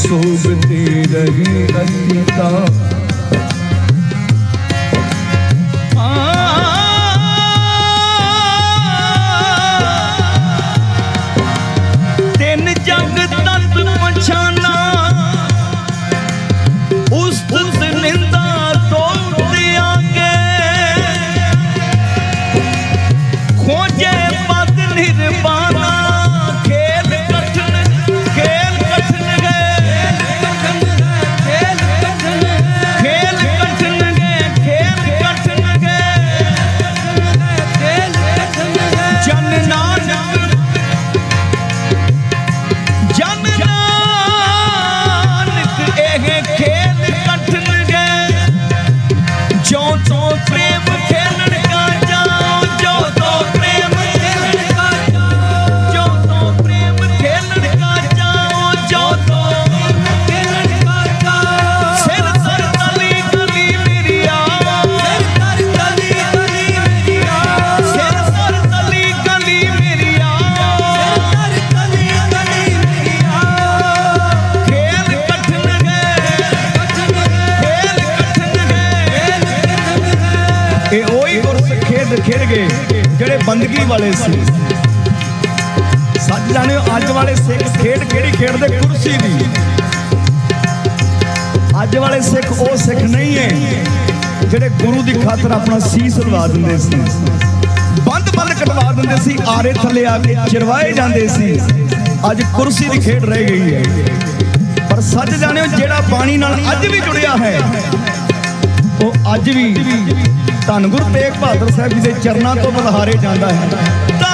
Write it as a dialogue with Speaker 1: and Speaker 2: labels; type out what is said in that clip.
Speaker 1: શોભતી રહી અંતા ਸੀਗੇ ਜਿਹੜੇ ਬੰਦਗੀ ਵਾਲੇ ਸੀ। ਸੱਚ ਜਾਣਿਓ ਅੱਜ ਵਾਲੇ ਸਿੱਖ ਖੇਡ ਕਿਹੜੀ ਖੇਡਦੇ? ਕੁਰਸੀ ਦੀ। ਅੱਜ ਵਾਲੇ ਸਿੱਖ ਉਹ ਸਿੱਖ ਨਹੀਂ ਹੈ ਜਿਹੜੇ ਗੁਰੂ ਦੀ ਖਾਤਰ ਆਪਣਾ ਸੀਸ ਲਵਾ ਦਿੰਦੇ ਸੀ। ਬੰਦ ਬੰਦ ਕਟਵਾ ਦਿੰਦੇ ਸੀ, ਆਰੇ ਥੱਲੇ ਆ ਕੇ ਚਰਵਾਏ ਜਾਂਦੇ ਸੀ। ਅੱਜ ਕੁਰਸੀ ਦੀ ਖੇਡ ਰਹਿ ਗਈ ਹੈ ਪਰ ਸੱਚ ਜਾਣਿਓ, ਜਿਹੜਾ ਪਾਣੀ ਨਾਲ ਅੱਜ ਵੀ ਜੁੜਿਆ ਹੈ, ਉਹ ਅੱਜ ਵੀ ਧੰਨ ਗੁਰੂ ਤੇਗ ਬਹਾਦਰ ਸਾਹਿਬ ਜੀ ਦੇ ਚਰਨਾਂ ਤੋਂ ਬਲਹਾਰੇ ਜਾਂਦਾ ਹੈ।